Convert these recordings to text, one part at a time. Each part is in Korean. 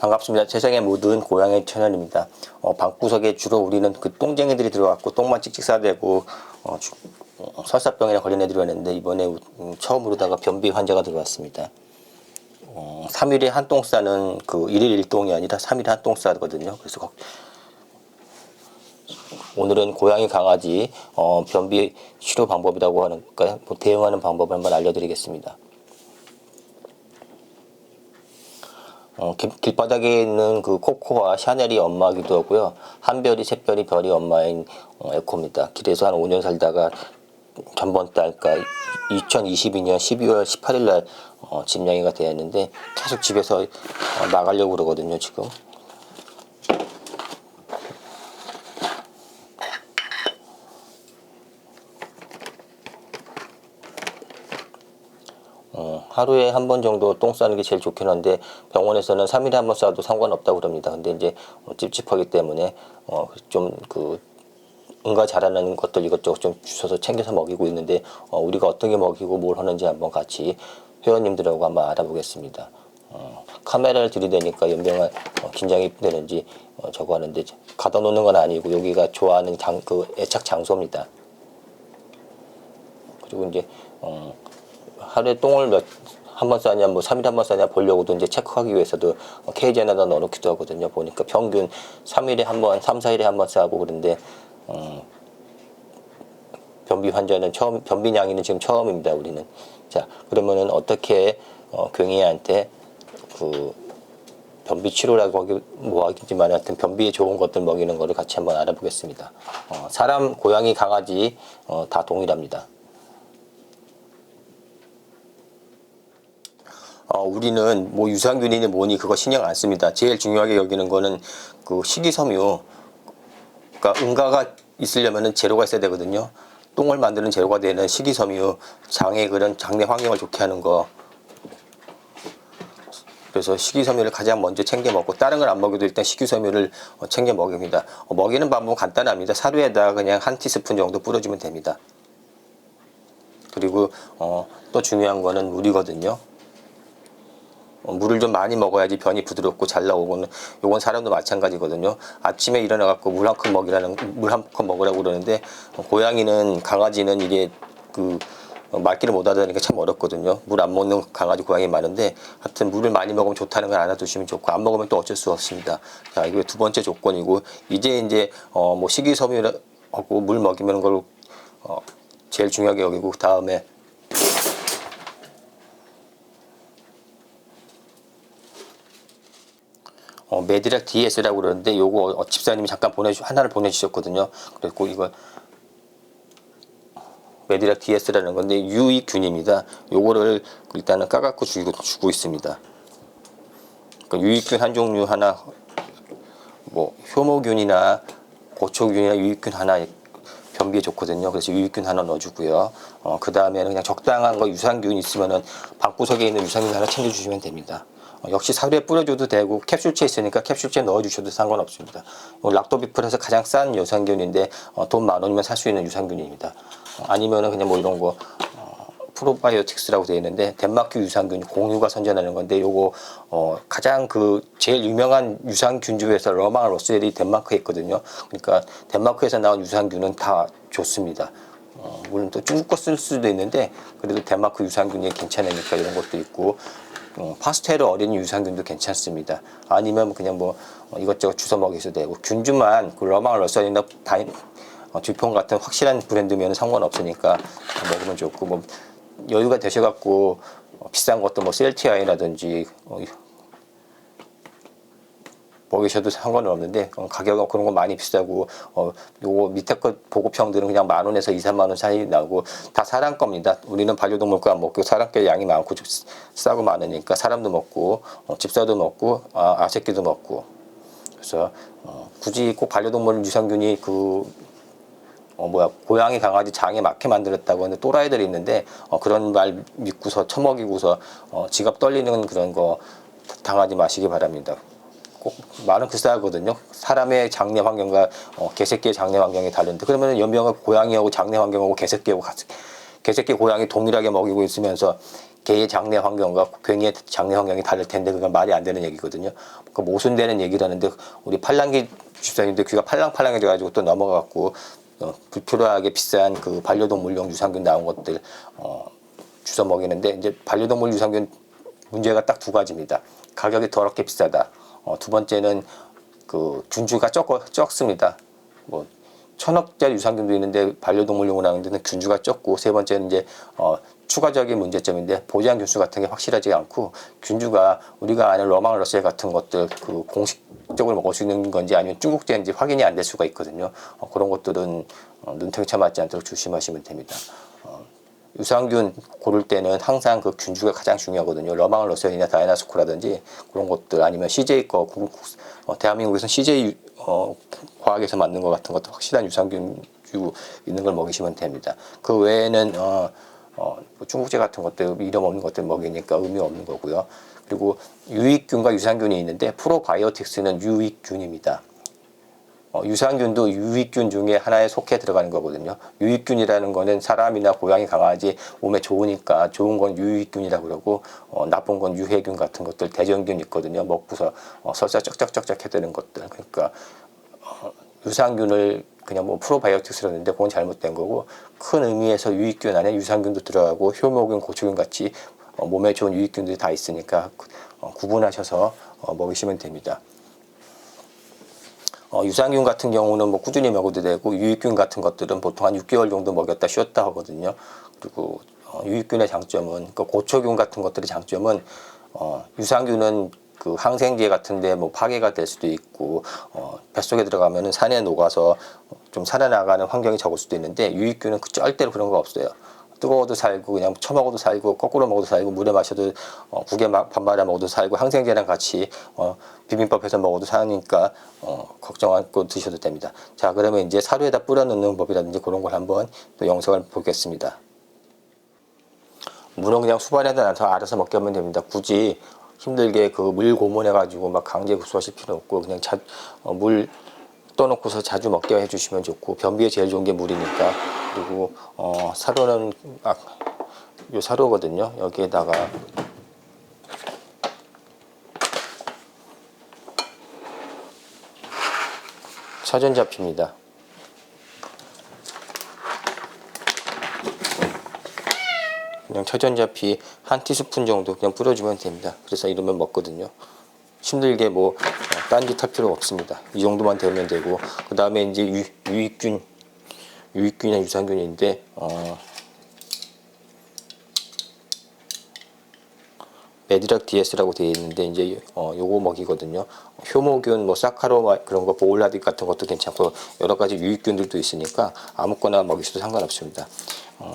반갑습니다. 세상의 모든 고양이 채널입니다. 어, 방구석에 주로 우리는 그 똥쟁이들이 들어왔고 똥만 찍찍 싸대고 어, 주- 어, 설사병이나 걸린 애들이 왔는데 이번에 우- 음, 처음으로다가 변비 환자가 들어왔습니다. 어, 3일에 한 똥 싸는 그 1일 1동이 아니라 3일에 한 똥 싸거든요. 그래서 걱- 오늘은 고양이 강아지 어, 변비 치료 방법이라고 하니까 뭐 대응하는 방법을 한번 알려드리겠습니다. 어, 길, 길바닥에 있는 그 코코와 샤넬이 엄마기도 하고요. 한 별이 세 별이 별이 엄마인 어, 에코입니다. 길에서 한 5년 살다가 전번 달, 그러니까 2022년 12월 18일 날 어, 집양이가 되었는데 계속 집에서 어, 나가려고 그러거든요, 지금. 하루에 한 번 정도 똥 싸는 게 제일 좋긴 한데 병원에서는 3일에 한 번 싸도 상관없다고 그럽니다. 근데 이제 어, 찝찝하기 때문에 어, 좀그 응가 잘하는 것들 이것저것 좀 주셔서 챙겨서 먹이고 있는데 어, 우리가 어떤 게 먹이고 뭘 하는지 한번 같이 회원님들하고 한번 알아보겠습니다. 어, 카메라를 들이대니까 연병아 어, 긴장이 되는지 어, 저거 하는데 가다 놓는 건 아니고 여기가 좋아하는 장, 그 애착 장소입니다. 그리고 이제 어, 하루에 똥을 몇 한 번 싸냐, 뭐 3일에 한 번 싸냐 보려고도 이제 체크하기 위해서도 케이지 안에다 넣어놓기도 하거든요. 보니까 평균 3일에 한 번, 3, 4일에 한 번 싸고 그런데, 음, 변비 환자는 처음, 변비냥이는 지금 처음입니다, 우리는. 자, 그러면은 어떻게, 어, 경이한테 그, 변비 치료라고 하기 뭐 하겠지만 하여튼 변비에 좋은 것들 먹이는 거를 같이 한번 알아보겠습니다. 어, 사람, 고양이, 강아지, 어, 다 동일합니다. 어, 우리는 뭐 유산균이니 뭐니 그거 신경 안 씁니다. 제일 중요하게 여기는 거는 그 식이섬유. 그러니까 응가가 있으려면은 재료가 있어야 되거든요. 똥을 만드는 재료가 되는 식이섬유, 장의 그런 장내 환경을 좋게 하는 거. 그래서 식이섬유를 가장 먼저 챙겨 먹고 다른 걸 안 먹여도 일단 식이섬유를 어, 챙겨 먹입니다. 어, 먹이는 방법은 간단합니다. 사료에다가 그냥 한 티스푼 정도 뿌려주면 됩니다. 그리고 어, 또 중요한 거는 물이거든요. 어, 물을 좀 많이 먹어야지 변이 부드럽고 잘 나오고는 요건 사람도 마찬가지거든요. 아침에 일어나 갖고 물 한 컵 먹이라는 물 한 컵 먹으라고 그러는데 어, 고양이는 강아지는 이게 그 어, 말귀를 못 알아듣으니까 참 어렵거든요. 물 안 먹는 강아지 고양이 많은데 하여튼 물을 많이 먹으면 좋다는 걸 알아두시면 좋고 안 먹으면 또 어쩔 수 없습니다. 자, 이게 두 번째 조건이고 이제 이제 어 뭐 식이섬유하고 물 먹이면 걸 어, 제일 중요하게 여기고 다음에 어, 메디락 DS라고 그러는데 요거 어, 집사님이 잠깐 보내주 하나를 보내주셨거든요. 그래고 이거 메디락 DS라는 건데 유익균입니다. 요거를 일단은 까갖고 주고, 주고 있습니다. 그 유익균 한 종류 하나, 뭐 효모균이나 고초균이나 유익균 하나 변비에 좋거든요. 그래서 유익균 하나 넣어주고요. 어, 그 다음에는 그냥 적당한 거 유산균 있으면은 방구석에 있는 유산균 하나 챙겨주시면 됩니다. 어, 역시 사료에 뿌려줘도 되고 캡슐째 있으니까 캡슐째 넣어주셔도 상관없습니다. 어, 락토비플에서 가장 싼 유산균인데 어, 돈만 원이면 살 수 있는 유산균입니다. 어, 아니면은 그냥 뭐 이런 거 어, 프로바이오틱스라고 되어 있는데 덴마크 유산균 공유가 선전하는 건데 요거 어 가장 그 제일 유명한 유산균주에서 러망 로셀이 덴마크에 있거든요. 그러니까 덴마크에서 나온 유산균은 다 좋습니다. 어, 물론 또 중국 거 쓸 수도 있는데 그래도 덴마크 유산균이 괜찮으니까 이런 것도 있고 어, 파스테르 어린 유산균도 괜찮습니다. 아니면 그냥 뭐 어, 이것저것 주워 먹여도 되고 균주만 그 러망 러셀이나 다이 어, 듀폰 같은 확실한 브랜드면 상관없으니까 먹으면 좋고 뭐 여유가 되셔갖고 어, 비싼 것도 뭐 셀티아이라든지 어, 먹이셔도 상관은 없는데 어, 가격은 그런 거 많이 비싸고 어 요거 밑에 것 보급형들은 그냥 만 원에서 2, 3만 원 사이 나오고 다 사람 겁니다. 우리는 반려동물 거안 먹고 사람께 양이 많고 좀 싸고 많으니까 사람도 먹고 어, 집사도 먹고 아, 아새끼도 먹고 그래서 어, 굳이 꼭 반려동물 유산균이 그 어 뭐야 고양이 강아지 장에 맞게 만들었다고 하는데 또라이들이 있는데 어 그런 말 믿고서 처먹이고서 어 지갑 떨리는 그런 거 당하지 마시기 바랍니다. 꼭 말은 비싸거든요. 사람의 장내 환경과 어, 개새끼의 장내 환경이 다른데 그러면 연병을 고양이하고 장내 환경하고 개새끼하고 같이 개새끼 고양이 동일하게 먹이고 있으면서 개의 장내 환경과 괭이의 장내 환경이 다를 텐데 그건 말이 안 되는 얘기거든요. 그 모순되는 얘기라는데 우리 팔랑기 집사님들 귀가 팔랑팔랑해져 가지고 또 넘어갔고 어, 불필요하게 비싼 그 반려동물용 유산균 나온 것들 어, 주워 먹이는데 이제 반려동물 유산균 문제가 딱 두 가지입니다. 가격이 더럽게 비싸다. 어, 두 번째는 그 균주가 적, 적습니다. 뭐 천억짜리 유산균도 있는데 반려동물용으로 나오는 데는 균주가 적고 세 번째는 이제 어, 추가적인 문제점인데 보장 균수 같은 게 확실하지 않고 균주가 우리가 아는 러망 러셀 같은 것들 그 공식적으로 먹을 수 있는 건지 아니면 중국제인지 확인이 안 될 수가 있거든요. 어, 그런 것들은 어, 눈탱차 맞지 않도록 조심하시면 됩니다. 어, 유산균 고를 때는 항상 그 균주가 가장 중요하거든요. 러망 러셀이나 다이나스코라든지 그런 것들 아니면 CJ 거 구- 어, 대한민국에서는 CJ 어, 과학에서 만든 것 같은 것도 확실한 유산균 있는 걸 먹이시면 됩니다. 그 외에는 어, 어, 뭐 중국제 같은 것들 이름 없는 것들 먹이니까 의미 없는 거고요. 그리고 유익균과 유산균이 있는데 프로바이오틱스는 유익균입니다. 어, 유산균도 유익균 중에 하나에 속해 들어가는 거거든요. 유익균이라는 거는 사람이나 고양이, 강아지 몸에 좋으니까 좋은 건 유익균이라고 그러고 어, 나쁜 건 유해균 같은 것들 대전균 있거든요. 먹고서 어, 설사 쩍쩍쩍쩍 해드는 것들. 그러니까 어, 유산균을 그냥 뭐 프로바이오틱스로 했는데 그건 잘못된 거고 큰 의미에서 유익균 안에 유산균도 들어가고 효모균, 고초균 같이 어, 몸에 좋은 유익균들이 다 있으니까 어, 구분하셔서 어, 먹이시면 됩니다. 어, 유산균 같은 경우는 뭐 꾸준히 먹어도 되고 유익균 같은 것들은 보통 한 6개월 정도 먹였다 쉬었다 하거든요. 그리고 어, 유익균의 장점은 그 고초균 같은 것들의 장점은 어, 유산균은 그 항생제 같은데 뭐 파괴가 될 수도 있고 어, 뱃속에 들어가면은 산에 녹아서 좀 살아나가는 환경이 적을 수도 있는데 유익균은 그 절대로 그런 거 없어요. 뜨거워도 살고 그냥 처먹어도 살고 거꾸로 먹어도 살고 물에 마셔도 어, 국에 마- 밥 말아 먹어도 살고 항생제랑 같이 어, 비빔밥 해서 먹어도 사니까 어, 걱정 않고 드셔도 됩니다. 자 그러면 이제 사료에다 뿌려 넣는 법이라든지 그런 걸 한번 또 영상을 보겠습니다. 물은 그냥 수반에다 놔서 알아서 먹게 하면 됩니다. 굳이 힘들게 그 물 고문해가지고 막 강제 급수하실 필요 없고 그냥 자, 어, 물 떠놓고서 자주 먹게 해주시면 좋고 변비에 제일 좋은 게 물이니까 그리고 어, 사료는 아, 요 사료거든요. 여기에다가 차전자피입니다. 그냥 차전자피 한 티스푼 정도 그냥 뿌려주면 됩니다. 그래서 이러면 먹거든요. 힘들게 뭐 딴짓 할 필요 없습니다. 이 정도만 되면 되고 그 다음에 이제 유, 유익균 유익균이나 유산균인데 어, 메디락 DS라고 되어 있는데 이제 어, 요거 먹이거든요. 효모균, 뭐 사카로 그런 거 보울라딕 같은 것도 괜찮고 여러 가지 유익균들도 있으니까 아무거나 먹이셔도 상관없습니다. 어,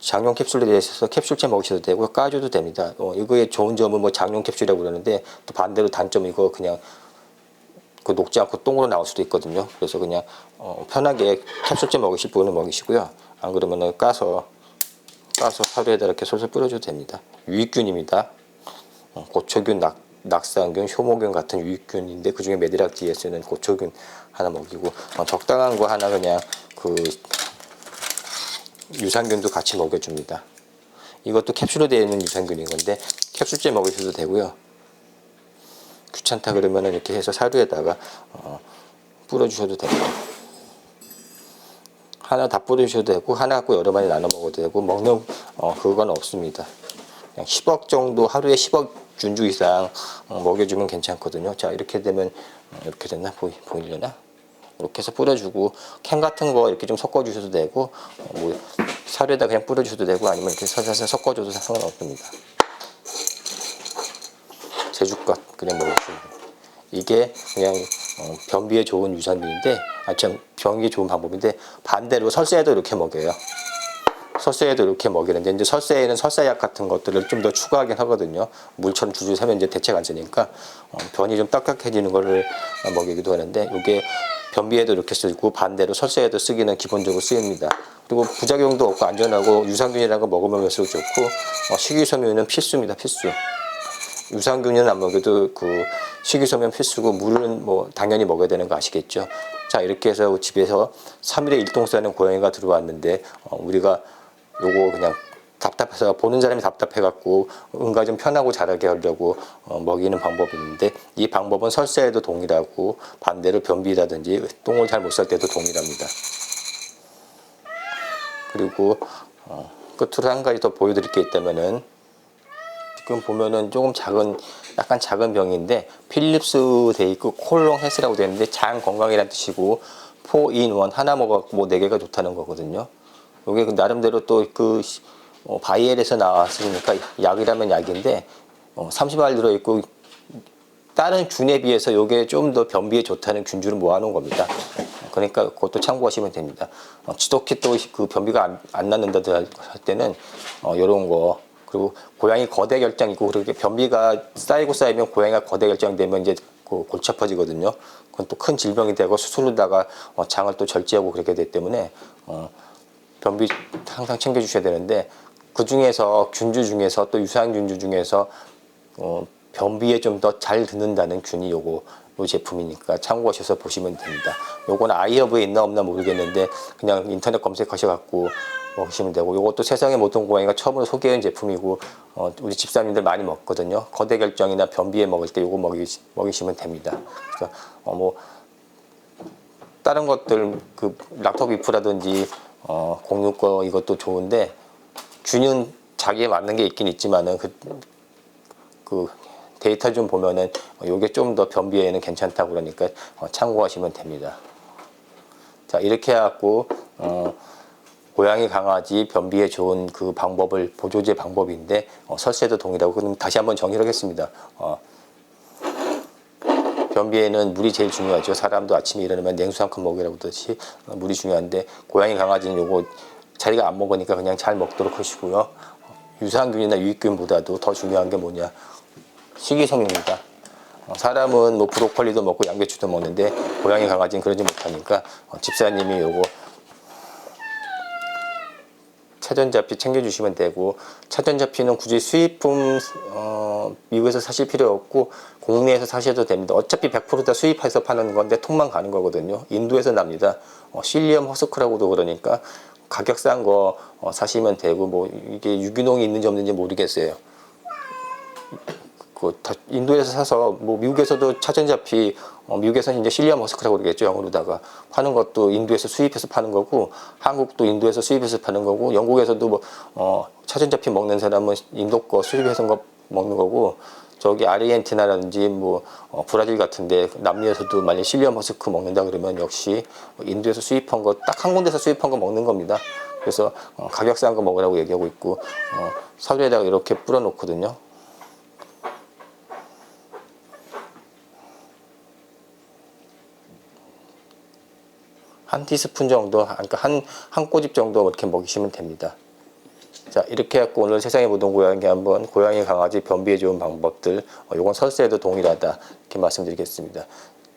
장용 캡슐에 대해서 캡슐째 먹으셔도 되고 까줘도 됩니다. 어, 이거의 좋은 점은 뭐 장용 캡슐이라고 그러는데 또 반대로 단점은 이거 그냥 그 녹지 않고 똥으로 나올 수도 있거든요. 그래서 그냥 어, 편하게 캡슐째 먹으실 분은 먹이시고요. 안 그러면은 까서 까서 하루에다 이렇게 솔솔 뿌려줘도 됩니다. 유익균입니다. 어, 고초균, 낙, 낙상균, 효모균 같은 유익균인데 그 중에 메디락 DS는 고초균 하나 먹이고 어, 적당한 거 하나 그냥 그 유산균도 같이 먹여줍니다. 이것도 캡슐로 되어 있는 유산균인 건데 캡슐째 먹으셔도 되고요. 귀찮다 그러면은 이렇게 해서 사료에다가 어, 뿌려주셔도 됩니다. 하나 다 뿌려주셔도 되고 하나 갖고 여러 마리 나눠 먹어도 되고 먹는 어, 그건 없습니다. 그냥 10억 정도 하루에 10억 준주 이상 어, 먹여주면 괜찮거든요. 자 이렇게 되면 어, 이렇게 됐나 보이 보이려나? 이렇게 해서 뿌려주고 캔 같은 거 이렇게 좀 섞어주셔도 되고 어, 뭐 사료에다 그냥 뿌려주셔도 되고 아니면 이렇게 살살 섞어줘도 상관없습니다. 제주껏 그냥 돼요. 이게 그냥 어, 변비에 좋은 유산균인데 아참 변비에 좋은 방법인데 반대로 설사에도 이렇게 먹여요. 설사에도 이렇게 먹이는데 이제 설사에는 설사약 같은 것들을 좀 더 추가하긴 하거든요. 물처럼 줄줄 세면 이제 대체가 안 되니까 어, 변이 좀 딱딱해지는 거를 먹이기도 하는데 이게 변비에도 이렇게 쓰고 반대로 설사에도 쓰기는 기본적으로 쓰입니다. 그리고 부작용도 없고 안전하고 유산균이라는 거 먹으면 먹을수록 좋고 어, 식이섬유는 필수입니다. 필수. 유산균은 안 먹여도 그 식이섬유 필수고 물은 뭐 당연히 먹어야 되는 거 아시겠죠? 자 이렇게 해서 집에서 3일에 일동 싸는 고양이가 들어왔는데 어, 우리가 요거 그냥 답답해서 보는 사람이 답답해갖고 응가 좀 편하고 자라게 하려고 어, 먹이는 방법이 있는데 이 방법은 설사에도 동일하고 반대로 변비라든지 똥을 잘 못 쌀 때도 동일합니다. 그리고 어, 끝으로 한 가지 더 보여드릴 게 있다면은 지금 보면은 조금 작은 약간 작은 병인데 필립스 데이크 콜롱 헤스라고 되어 있는데 장 건강이라는 뜻이고 4in1 하나 먹었고 뭐 네 개가 좋다는 거거든요. 이게 그 나름대로 또그 어, 바이엘에서 나왔으니까 약이라면 약인데 어, 30알 들어 있고 다른 균에 비해서 이게 좀 더 변비에 좋다는 균주를 모아놓은 겁니다. 그러니까 그것도 참고하시면 됩니다. 어, 지독히 또 그 변비가 안, 안 낫는다 할 때는 어, 이런 거 그리고 고양이 거대 결장 있고 그렇게 변비가 쌓이고 쌓이면 고양이가 거대 결장 되면 이제 그 골치 아파지거든요. 그건 또 큰 질병이 되고 수술로다가 어, 장을 또 절제하고 그렇게 되기 때문에 어, 변비 항상 챙겨 주셔야 되는데 그 중에서 균주 중에서 또 유사한 균주 중에서 어, 변비에 좀 더 잘 듣는다는 균이 요거 요 제품이니까 참고하셔서 보시면 됩니다. 요거는 아이허브에 있나 없나 모르겠는데 그냥 인터넷 검색하셔갖고 먹으시면 되고 요것도 세상의 모든 고양이가 처음으로 소개한 제품이고 어, 우리 집사님들 많이 먹거든요. 거대 결정이나 변비에 먹을 때 요거 먹이, 먹이시면 됩니다. 그래서 어, 뭐 다른 것들 그 락토비프라든지 어, 공유 거 이것도 좋은데 균은 자기에 맞는 게 있긴 있지만은 그, 그 데이터 좀 보면은 요게 좀 더 변비에는 괜찮다고 그러니까 어, 참고하시면 됩니다. 자 이렇게 해갖고 어, 고양이 강아지 변비에 좋은 그 방법을 보조제 방법인데 어, 설세도 동일하고 그럼 다시 한번 정리를 하겠습니다. 어, 변비에는 물이 제일 중요하죠. 사람도 아침에 일어나면 냉수 한 컵 먹으라고 하듯이 어, 물이 중요한데 고양이 강아지는 요거 자기가 안 먹으니까 그냥 잘 먹도록 하시고요. 유산균이나 유익균보다도 더 중요한 게 뭐냐 식이섬유입니다. 어, 사람은 뭐 브로콜리도 먹고 양배추도 먹는데 고양이 강아지는 그러지 못하니까 어, 집사님이 요거 차전자피 챙겨주시면 되고 차전자피는 굳이 수입품 어, 미국에서 사실 필요 없고 국내에서 사셔도 됩니다. 어차피 100%다 수입해서 파는 건데 통만 가는 거거든요. 인도에서 납니다. 어, 실리엄 허스크라고도 그러니까 가격 싼거 어, 사시면 되고 뭐 이게 유기농이 있는지 없는지 모르겠어요. 그다 인도에서 사서 뭐 미국에서도 차전자피 어, 미국에서는 이제 실리아 머스크라고 그러겠죠 영어로다가 파는 것도 인도에서 수입해서 파는 거고 한국도 인도에서 수입해서 파는 거고 영국에서도 뭐 어, 차전자피 먹는 사람은 인도 거 수입해서 거 먹는 거고 저기 아르헨티나라든지 뭐 어, 브라질 같은데 남미에서도 만약 실리아 머스크 먹는다 그러면 역시 인도에서 수입한 거 딱 한 군데서 수입한 거 먹는 겁니다. 그래서 어, 가격 싼 거 먹으라고 얘기하고 있고 어, 서류에다가 이렇게 뿌려 놓거든요. 한 티스푼 정도, 그러니까 한, 한 꼬집 정도 이렇게 먹이시면 됩니다. 자, 이렇게 해갖고 오늘 세상의 모든 고양이 한번 고양이 강아지 변비에 좋은 방법들, 어, 요건 설사에도 동일하다. 이렇게 말씀드리겠습니다.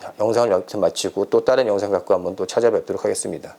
자, 영상을 여기서 마치고 또 다른 영상 갖고 한번 또 찾아뵙도록 하겠습니다.